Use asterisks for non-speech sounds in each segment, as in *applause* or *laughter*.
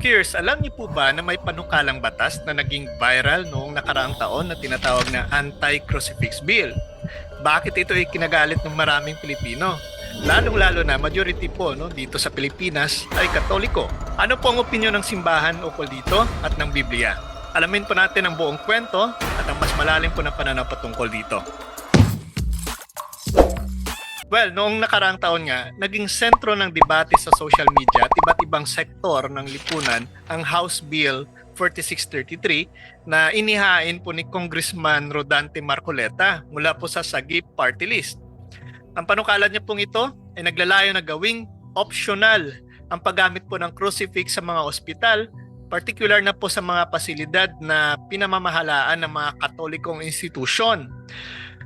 Markiers, alam niyo po ba na may panukalang batas na naging viral noong nakaraang taon na tinatawag na Anti-Crucifix Bill? Bakit ito ay kinagalit ng maraming Pilipino? Lalong-lalo na majority po no, dito sa Pilipinas ay katoliko. Ano po ang opinyon ng simbahan ukol dito at ng Biblia? Alamin po natin ang buong kwento at ang mas malalim po na pananaw patungkol dito. Well, noong nakaraang taon nga, naging sentro ng debate sa social media at iba't ibang sektor ng lipunan ang House Bill 4633 na inihain po ni Congressman Rodante Marcoleta mula po sa Sagip Party List. Ang panukala niya pong ito ay naglalayo na gawing optional ang paggamit po ng crucifix sa mga ospital, particular na po sa mga pasilidad na pinamamahalaan ng mga katolikong institusyon.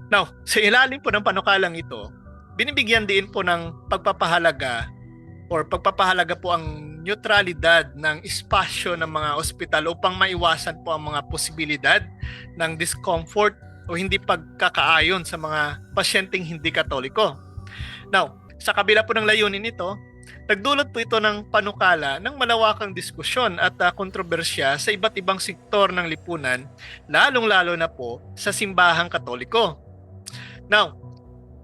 Now, sa ilalim po ng panukalang ito, binibigyan din po ng pagpapahalaga or pagpapahalaga po ang neutralidad ng espasyo ng mga ospital upang maiwasan po ang mga posibilidad ng discomfort o hindi pagkakaayon sa mga pasyenteng hindi katoliko. Now, sa kabila po ng layunin nito, nagdulot po ito ng panukala ng malawakang diskusyon at uh, kontrobersya sa iba't ibang sektor ng lipunan, lalong-lalo na po sa simbahang katoliko. Now,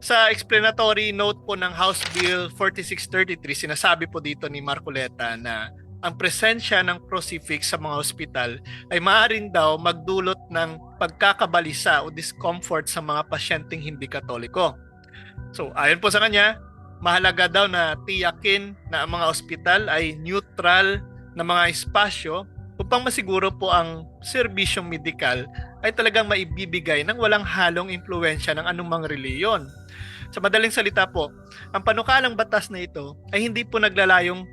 sa explanatory note po ng House Bill 4633, sinasabi po dito ni Marcoleta na ang presensya ng crucifix sa mga ospital ay maaaring daw magdulot ng pagkakabalisa o discomfort sa mga pasyenteng hindi katoliko. So, ayon po sa kanya, mahalaga daw na tiyakin na ang mga ospital ay neutral na mga espasyo upang masiguro po ang serbisyong medikal ay talagang maibibigay ng walang halong impluensya ng anumang reliyon. Sa madaling salita po, ang panukalang batas na ito ay hindi po naglalayong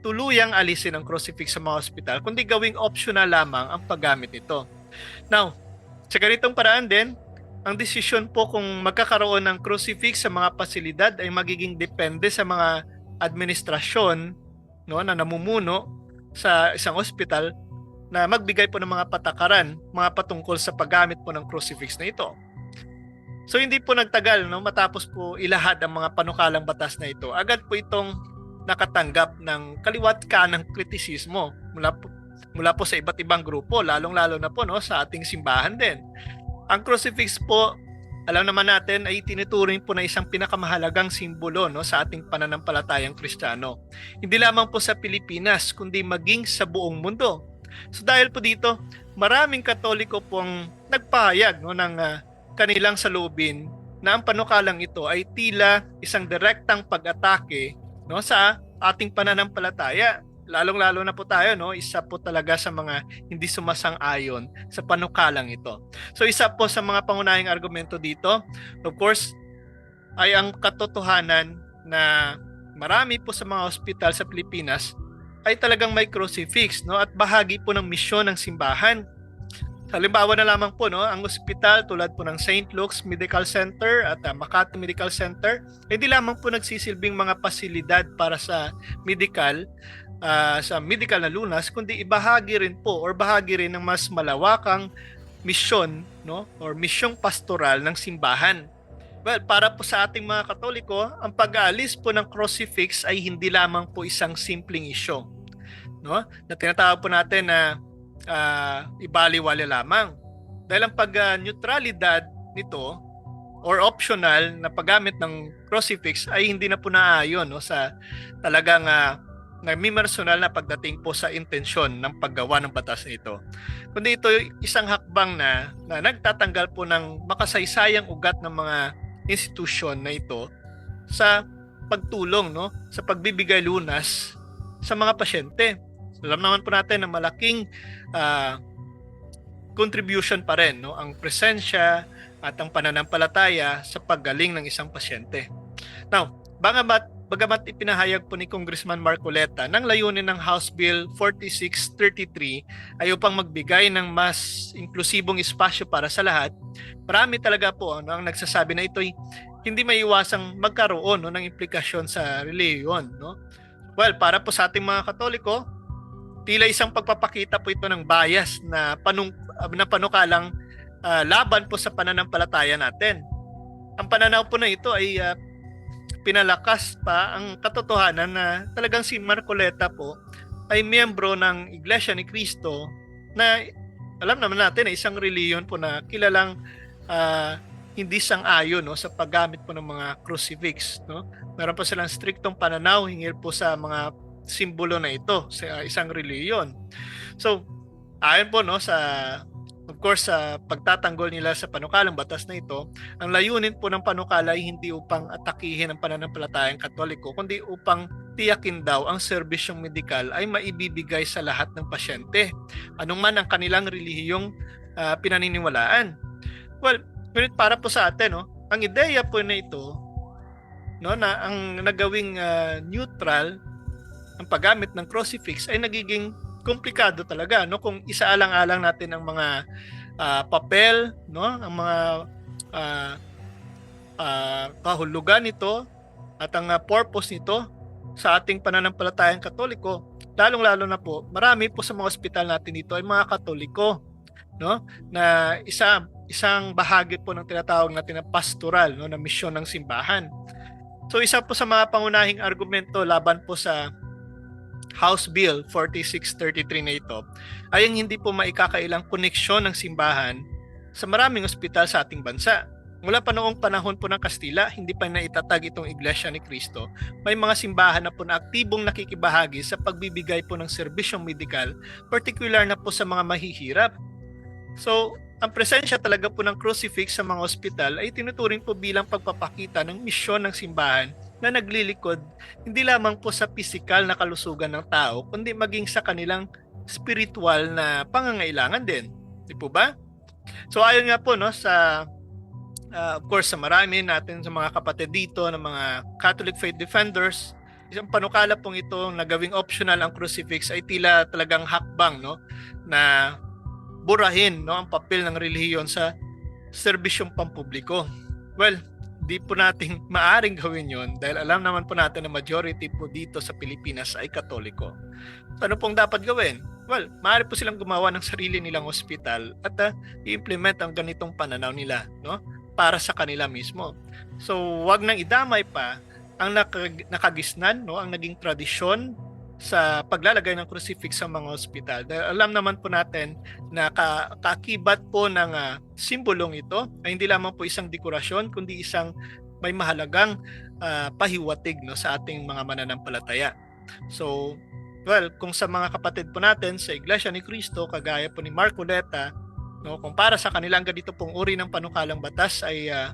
tuluyang alisin ang crucifix sa mga ospital, kundi gawing optional lamang ang paggamit nito. Now, sa ganitong paraan din, ang desisyon po kung magkakaroon ng crucifix sa mga pasilidad ay magiging depende sa mga administrasyon no, na namumuno sa isang ospital na magbigay po ng mga patakaran, mga patungkol sa paggamit po ng crucifix na ito. So hindi po nagtagal no matapos po ilahad ang mga panukalang batas na ito. Agad po itong nakatanggap ng kaliwat ka ng kritisismo mula po, mula po sa iba't ibang grupo, lalong-lalo na po no sa ating simbahan din. Ang crucifix po, alam naman natin ay tinuturing po na isang pinakamahalagang simbolo no sa ating pananampalatayang Kristiyano. Hindi lamang po sa Pilipinas kundi maging sa buong mundo. So dahil po dito, maraming Katoliko pong nagpahayag no ng uh, kanilang salubin na ang panukalang ito ay tila isang direktang pag-atake no sa ating pananampalataya. Lalong-lalo na po tayo no, isa po talaga sa mga hindi sumasang-ayon sa panukalang ito. So isa po sa mga pangunahing argumento dito, of course, ay ang katotohanan na marami po sa mga ospital sa Pilipinas ay talagang may crucifix no at bahagi po ng misyon ng simbahan Halimbawa na lamang po, no, ang ospital tulad po ng St. Luke's Medical Center at uh, Makati Medical Center, hindi lamang po nagsisilbing mga pasilidad para sa medical, uh, sa medical na lunas, kundi ibahagi rin po or bahagi rin ng mas malawakang misyon no, or misyong pastoral ng simbahan. Well, para po sa ating mga Katoliko, ang pag-aalis po ng crucifix ay hindi lamang po isang simpleng isyo. No? Na tinatawag po natin na uh, ibaliwala lamang. Dahil ang pag-neutralidad nito or optional na paggamit ng crucifix ay hindi na po naayon no, sa talagang uh, nagmimersonal na pagdating po sa intensyon ng paggawa ng batas na ito. Kundi ito isang hakbang na, na nagtatanggal po ng makasaysayang ugat ng mga institusyon na ito sa pagtulong no sa pagbibigay lunas sa mga pasyente. Alam naman po natin na malaking uh, contribution pa rin no ang presensya at ang pananampalataya sa paggaling ng isang pasyente. Now, bagamat bagamat ipinahayag po ni Congressman Marcoleta ng layunin ng House Bill 4633 ay upang magbigay ng mas inklusibong espasyo para sa lahat, marami talaga po ano, ang nagsasabi na ito'y hindi maiwasang magkaroon no, ng implikasyon sa reliyon. No? Well, para po sa ating mga Katoliko, tila isang pagpapakita po ito ng bias na panung na panukalang uh, laban po sa pananampalataya natin. Ang pananaw po na ito ay uh, pinalakas pa ang katotohanan na talagang si Marcoleta po ay miyembro ng Iglesia ni Cristo na alam naman natin na isang reliyon po na kilalang ah, hindi sang-ayon no sa paggamit po ng mga crucifix no meron po silang striktong pananaw hinggil po sa mga simbolo na ito sa isang reliyon. So ayon po no sa of course sa pagtatanggol nila sa panukalang batas na ito ang layunin po ng panukala ay hindi upang atakihin ang pananampalatayang katoliko kundi upang tiyakin daw ang serbisyong medikal ay maibibigay sa lahat ng pasyente anong man ang kanilang relihiyong ah, pinaniniwalaan. Well ngunit para po sa atin no ang ideya po na ito no na ang nagawing ah, neutral ang paggamit ng crucifix ay nagiging komplikado talaga no? Kung isaalang-alang natin ang mga ah, papel no? Ang mga ah, ah, kahulugan nito at ang ah, purpose nito sa ating pananampalatayang katoliko lalong-lalo na po marami po sa mga ospital natin dito ay mga katoliko no? Na isa isang bahagi po ng tinatawag natin na pastoral no? Na misyon ng simbahan. So isa po sa mga pangunahing argumento laban po sa House Bill 4633 na ito ay ang hindi po maikakailang koneksyon ng simbahan sa maraming ospital sa ating bansa. Mula pa noong panahon po ng Kastila, hindi pa naitatag itong Iglesia ni Cristo. May mga simbahan na po na aktibong nakikibahagi sa pagbibigay po ng serbisyong medikal, particular na po sa mga mahihirap. So, ang presensya talaga po ng crucifix sa mga ospital ay tinuturing po bilang pagpapakita ng misyon ng simbahan na naglilikod hindi lamang po sa pisikal na kalusugan ng tao, kundi maging sa kanilang spiritual na pangangailangan din. Di po ba? So ayon nga po no sa uh, of course sa marami natin sa mga kapatid dito ng mga Catholic faith defenders, isang panukala pong ito na gawing optional ang crucifix ay tila talagang hakbang no na burahin no ang papel ng relihiyon sa serbisyong pampubliko. Well, di po natin *laughs* maaring gawin yon dahil alam naman po natin na majority po dito sa Pilipinas ay katoliko. So, ano pong dapat gawin? Well, maaari po silang gumawa ng sarili nilang ospital at uh, i-implement ang ganitong pananaw nila no? para sa kanila mismo. So, wag nang idamay pa ang nakag- nakagisnan, no? ang naging tradisyon sa paglalagay ng crucifix sa mga ospital. Dahil alam naman po natin na ka- kaakibat po ng ah, simbolong ito ay hindi lamang po isang dekorasyon kundi isang may mahalagang ah, pahiwatig no sa ating mga mananampalataya. So, well, kung sa mga kapatid po natin sa Iglesia ni Cristo kagaya po ni Mark Oleta, no, kung para sa kanilang ganito pong uri ng panukalang batas ay ah,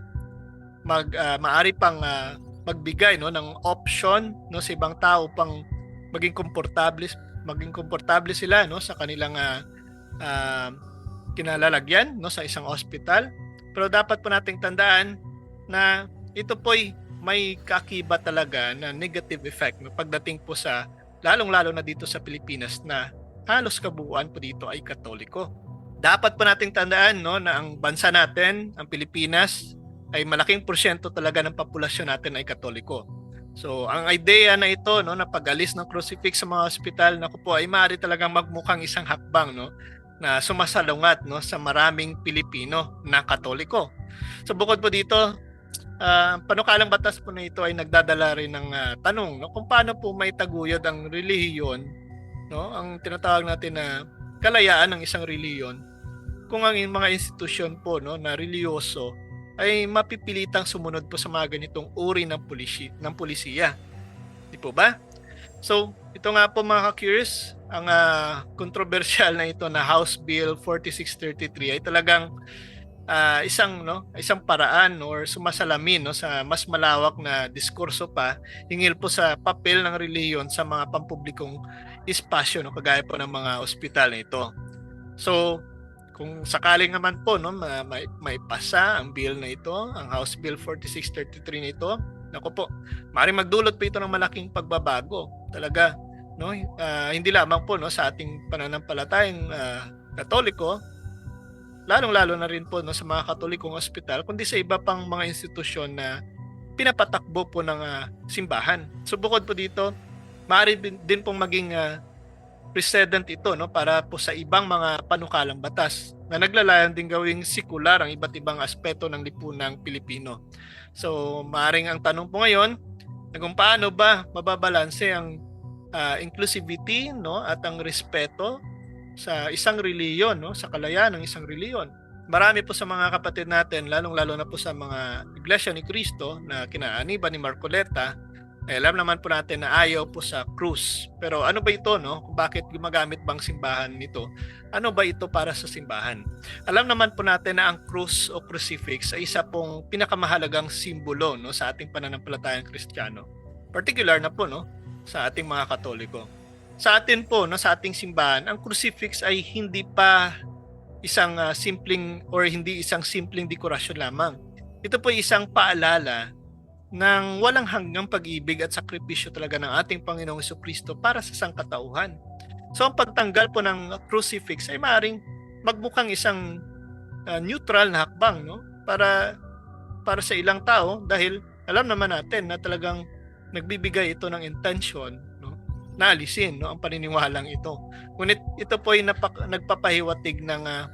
mag ah, maari pang ah, magbigay no ng option no sa ibang tao pang maging komportable maging komportable sila no sa kanilang uh, kinalalagyan no sa isang ospital. Pero dapat po nating tandaan na ito po'y may kakiba talaga na negative effect no pagdating po sa lalong-lalo na dito sa Pilipinas na halos kabuuan po dito ay katoliko. Dapat po nating tandaan no na ang bansa natin, ang Pilipinas ay malaking porsyento talaga ng populasyon natin ay katoliko. So, ang idea na ito no na pag-alis ng crucifix sa mga ospital na po ay maaari talagang magmukhang isang hakbang no na sumasalungat no sa maraming Pilipino na Katoliko. So bukod po dito, uh, panukalang batas po na ito ay nagdadala rin ng uh, tanong no kung paano po may taguyod ang relihiyon no ang tinatawag natin na kalayaan ng isang relihiyon kung ang mga institusyon po no na reliyoso ay mapipilitang sumunod po sa mga ganitong uri ng pulisi ng pulisiya. Di po ba? So, ito nga po mga ka-curious, ang uh, kontrobersyal na ito na House Bill 4633 ay talagang uh, isang no, isang paraan or sumasalamin no sa mas malawak na diskurso pa hingil po sa papel ng reliyon sa mga pampublikong espasyo no kagaya po ng mga ospital na ito. So, kung sakaling naman po no may, may pasa ang bill na ito, ang House Bill 4633 na ito, nako po, maaaring magdulot po ito ng malaking pagbabago. Talaga, no? Uh, hindi lamang po no sa ating pananampalatayang uh, Katoliko, lalong-lalo na rin po no sa mga Katolikong ospital, kundi sa iba pang mga institusyon na pinapatakbo po ng uh, simbahan. So bukod po dito, maaari din pong maging uh, precedent ito no para po sa ibang mga panukalang batas na naglalayan din gawing sikular ang iba't ibang aspeto ng lipunang Pilipino. So, maaring ang tanong po ngayon, na kung paano ba mababalanse ang ah, inclusivity no at ang respeto sa isang reliyon no sa kalayaan ng isang reliyon. Marami po sa mga kapatid natin lalong-lalo na po sa mga iglesia ni Cristo na kinaaniba ni Marcoleta eh, alam naman po natin na ayaw po sa krus. Pero ano ba ito, no? Bakit gumagamit bang simbahan nito? Ano ba ito para sa simbahan? Alam naman po natin na ang krus o crucifix ay isa pong pinakamahalagang simbolo no, sa ating pananampalatayang Kristiyano. Particular na po no, sa ating mga Katoliko. Sa atin po, no, sa ating simbahan, ang crucifix ay hindi pa isang ah, simpleng or hindi isang simpleng dekorasyon lamang. Ito po ay isang paalala ng walang hanggang pag-ibig at sakripisyo talaga ng ating Panginoong Kristo para sa sangkatauhan. So ang pagtanggal po ng crucifix ay maaaring magmukhang isang uh, neutral na hakbang no para para sa ilang tao dahil alam naman natin na talagang nagbibigay ito ng intention no na alisin no ang paniniwalang ito. Ngunit ito po ay napak- nagpapahiwatig ng uh,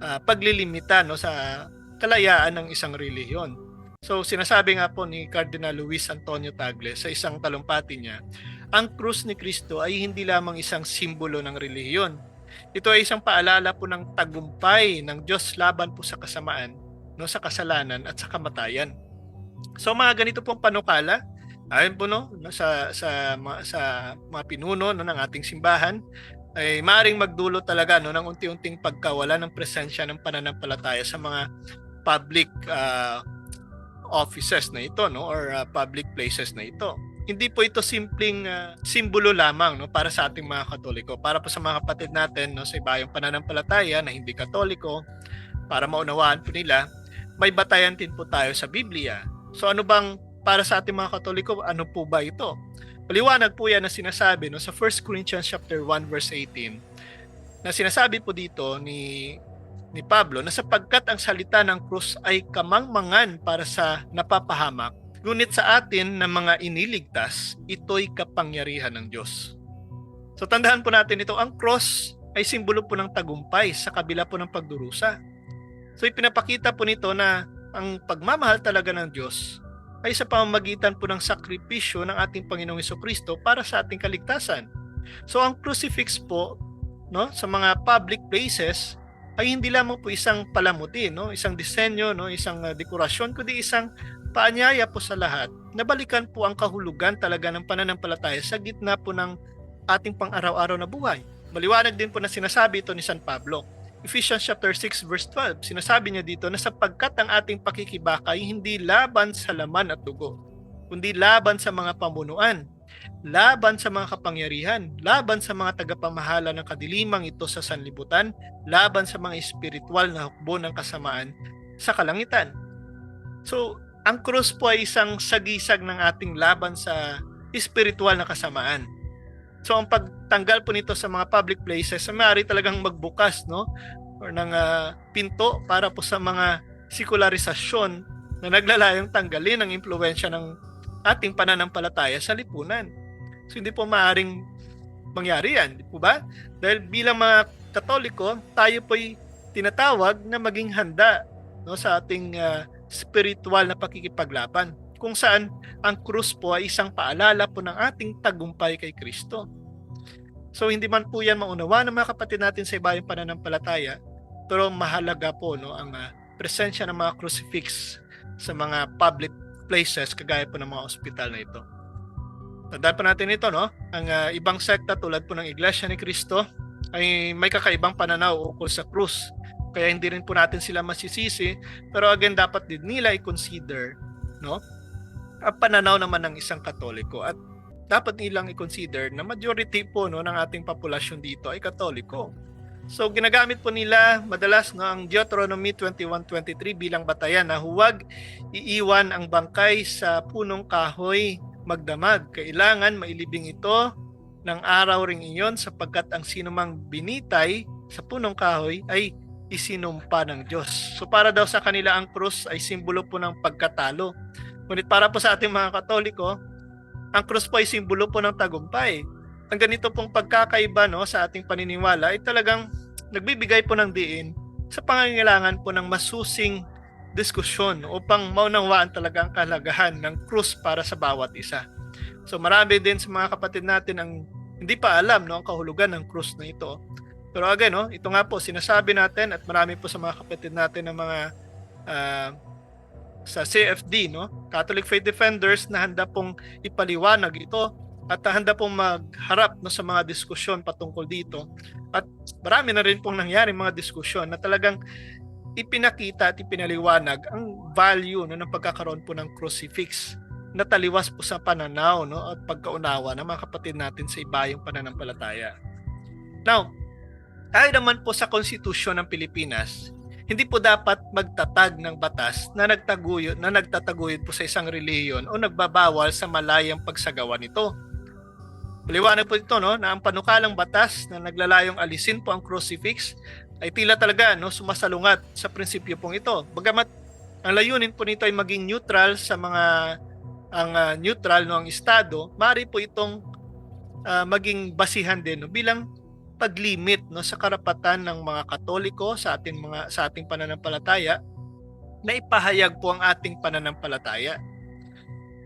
uh, paglilimita no sa kalayaan ng isang relihiyon. So sinasabi nga po ni Cardinal Luis Antonio Tagle sa isang talumpati niya, ang krus ni Kristo ay hindi lamang isang simbolo ng relihiyon. Ito ay isang paalala po ng tagumpay ng Diyos laban po sa kasamaan, no, sa kasalanan at sa kamatayan. So mga ganito pong panukala, ayon po no, sa sa sa mga pinuno no, ng ating simbahan, ay maaring magdulot talaga no ng unti-unting pagkawala ng presensya ng pananampalataya sa mga public uh, offices na ito no or uh, public places na ito. Hindi po ito simpleng uh, simbolo lamang no para sa ating mga Katoliko, para po sa mga kapatid natin no sa ibayong pananampalataya na hindi Katoliko, para maunawaan po nila, may batayan din po tayo sa Biblia. So ano bang para sa ating mga Katoliko, ano po ba ito? Paliwanag po yan na sinasabi no sa 1 Corinthians chapter 1 verse 18 na sinasabi po dito ni ni Pablo na sapagkat ang salita ng krus ay kamangmangan para sa napapahamak, ngunit sa atin na mga iniligtas, ito'y kapangyarihan ng Diyos. So tandaan po natin ito, ang cross ay simbolo po ng tagumpay sa kabila po ng pagdurusa. So ipinapakita po nito na ang pagmamahal talaga ng Diyos ay sa pamamagitan po ng sakripisyo ng ating Panginoong Kristo para sa ating kaligtasan. So ang crucifix po no sa mga public places ay hindi lamang po isang palamuti, no? isang disenyo, no? isang uh, dekorasyon, kundi isang paanyaya po sa lahat na balikan po ang kahulugan talaga ng pananampalataya sa gitna po ng ating pang-araw-araw na buhay. Maliwanag din po na sinasabi ito ni San Pablo. Ephesians chapter 6 verse 12, sinasabi niya dito na sapagkat ang ating pakikibakay hindi laban sa laman at dugo, kundi laban sa mga pamunuan, laban sa mga kapangyarihan, laban sa mga tagapamahala ng kadilimang ito sa sanlibutan, laban sa mga espiritual na hukbo ng kasamaan sa kalangitan. So, ang krus po ay isang sagisag ng ating laban sa espiritual na kasamaan. So, ang pagtanggal po nito sa mga public places, maaari talagang magbukas, no? Or ng uh, pinto para po sa mga sekularisasyon na naglalayong tanggalin ang impluensya ng ating pananampalataya sa lipunan. So hindi po maaring mangyari yan, di po ba? Dahil bilang mga Katoliko, tayo po'y tinatawag na maging handa no, sa ating uh, spiritual na pakikipaglaban kung saan ang krus po ay isang paalala po ng ating tagumpay kay Kristo. So hindi man po yan maunawa ng mga kapatid natin sa ibayong pananampalataya, pero mahalaga po no, ang uh, presensya ng mga crucifix sa mga public places kagaya po ng mga ospital na ito. Tandaan pa natin ito, no? Ang uh, ibang sekta tulad po ng Iglesia ni Cristo ay may kakaibang pananaw ukol sa krus. Kaya hindi rin po natin sila masisisi. Pero again, dapat din nila i-consider, no? Ang pananaw naman ng isang katoliko. At dapat nilang i-consider na majority po no, ng ating populasyon dito ay katoliko. So ginagamit po nila madalas no ang Deuteronomy 21:23 bilang batayan na huwag iiwan ang bangkay sa punong kahoy magdamag. Kailangan mailibing ito ng araw ring iyon sapagkat ang sinumang binitay sa punong kahoy ay isinumpa ng Diyos. So para daw sa kanila ang krus ay simbolo po ng pagkatalo. Ngunit para po sa ating mga Katoliko, ang krus po ay simbolo po ng tagumpay. Ang ganito pong pagkakaiba no, sa ating paniniwala ay talagang nagbibigay po ng diin sa pangangailangan po ng masusing diskusyon upang maunawaan talaga ang kalagahan ng krus para sa bawat isa. So marami din sa mga kapatid natin ang hindi pa alam no ang kahulugan ng krus na ito. Pero again, no, ito nga po sinasabi natin at marami po sa mga kapatid natin ng mga ah, sa CFD, no, Catholic Faith Defenders na handa pong ipaliwanag ito at handa pong magharap no sa mga diskusyon patungkol dito. At marami na rin pong nangyari mga diskusyon na talagang ipinakita at ipinaliwanag ang value no, ng pagkakaroon po ng crucifix na taliwas po sa pananaw no, at pagkaunawa ng mga kapatid natin sa ibayong pananampalataya. Now, tayo naman po sa konstitusyon ng Pilipinas, hindi po dapat magtatag ng batas na nagtaguyod na nagtataguyod po sa isang reliyon o nagbabawal sa malayang pagsagawa nito. Paliwanag po ito no na ang panukalang batas na naglalayong alisin po ang crucifix ay tila talaga no sumasalungat sa prinsipyo pong ito. Bagamat ang layunin po nito ay maging neutral sa mga ang ah, neutral no ang estado, mari po itong ah, maging basihan din no, bilang paglimit no sa karapatan ng mga Katoliko sa ating mga sa ating pananampalataya na ipahayag po ang ating pananampalataya.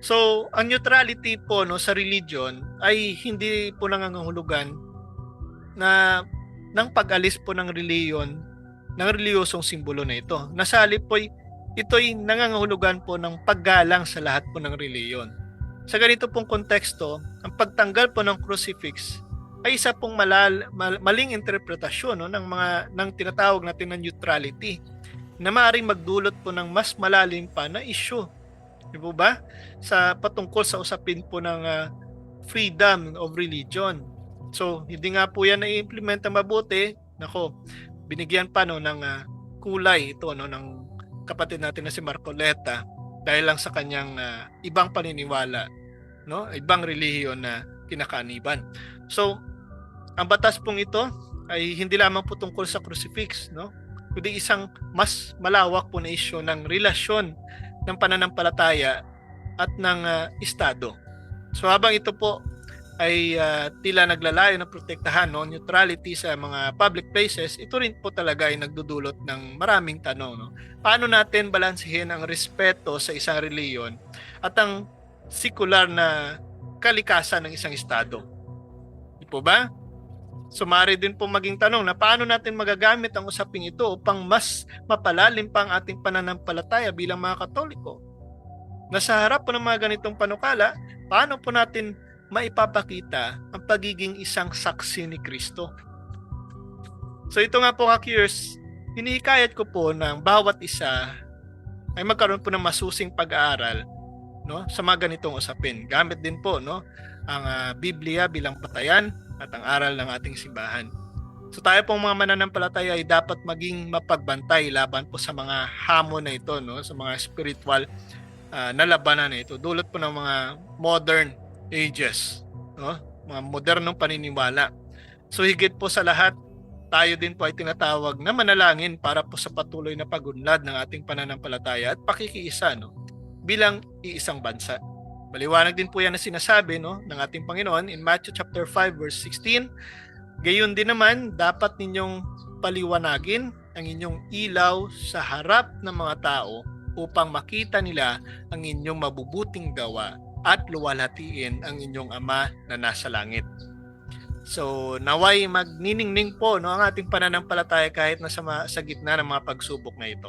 So, ang neutrality po no sa religion ay hindi po nangangahulugan na ng pag-alis po ng reliyon ng reliyosong simbolo na ito. Nasali po ito'y nangangahulugan po ng paggalang sa lahat po ng reliyon. Sa ganito pong konteksto, ang pagtanggal po ng crucifix ay isa pong malal, mal, maling interpretasyon no, ng mga ng tinatawag natin na neutrality na maaaring magdulot po ng mas malalim pa na issue. Di po ba? Sa patungkol sa usapin po ng ah, freedom of religion. So, hindi nga po yan na-implement na mabuti. Nako, binigyan pa no ng ah, kulay ito no ng kapatid natin na si Marcoleta dahil lang sa kanyang ah, ibang paniniwala, no? Ibang relihiyon na kinakaniban. So, ang batas pong ito ay hindi lamang po tungkol sa crucifix, no? Kundi isang mas malawak po na isyu ng relasyon ng pananampalataya at ng ah, estado. So habang ito po ay ah, tila naglalayo na protektahan no neutrality sa mga public places, ito rin po talaga ay nagdudulot ng maraming tanong no. Paano natin balansehin ang respeto sa isang reliyon at ang sekular na kalikasan ng isang estado? Di po ba? Sumari din po maging tanong na paano natin magagamit ang usaping ito upang mas mapalalim pa ang ating pananampalataya bilang mga Katoliko. Nasa harap po ng mga ganitong panukala, paano po natin maipapakita ang pagiging isang saksi ni Kristo? So ito nga po ka-curious, hinihikayat ko po ng bawat isa ay magkaroon po ng masusing pag-aaral no sa mga ganitong usapin. Gamit din po no ang ah, Biblia bilang patayan at ang aral ng ating simbahan. So tayo pong mga mananampalataya ay dapat maging mapagbantay laban po sa mga hamon na ito, no? sa mga spiritual ah, na labanan na ito. Dulot po ng mga modern ages, no? mga modernong paniniwala. So higit po sa lahat, tayo din po ay tinatawag na manalangin para po sa patuloy na pagunlad ng ating pananampalataya at pakikiisa no? bilang iisang bansa. Maliwanag din po yan na sinasabi no, ng ating Panginoon in Matthew chapter 5 verse 16. Gayon din naman, dapat ninyong paliwanagin ang inyong ilaw sa harap ng mga tao upang makita nila ang inyong mabubuting gawa at luwalhatiin ang inyong Ama na nasa langit. So, naway magniningning po no, ang ating pananampalataya kahit nasa ma- sa gitna ng mga pagsubok na ito.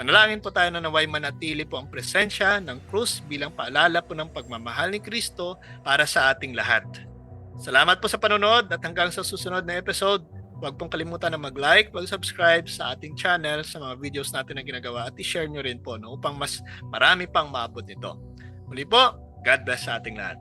Manalangin po tayo na naway manatili po ang presensya ng krus bilang paalala po ng pagmamahal ni Kristo para sa ating lahat. Salamat po sa panonood at hanggang sa susunod na episode, huwag pong kalimutan na mag-like, mag-subscribe sa ating channel sa mga videos natin na ginagawa at i-share nyo rin po no, upang mas marami pang maabot nito. Muli po, God bless sa ating lahat.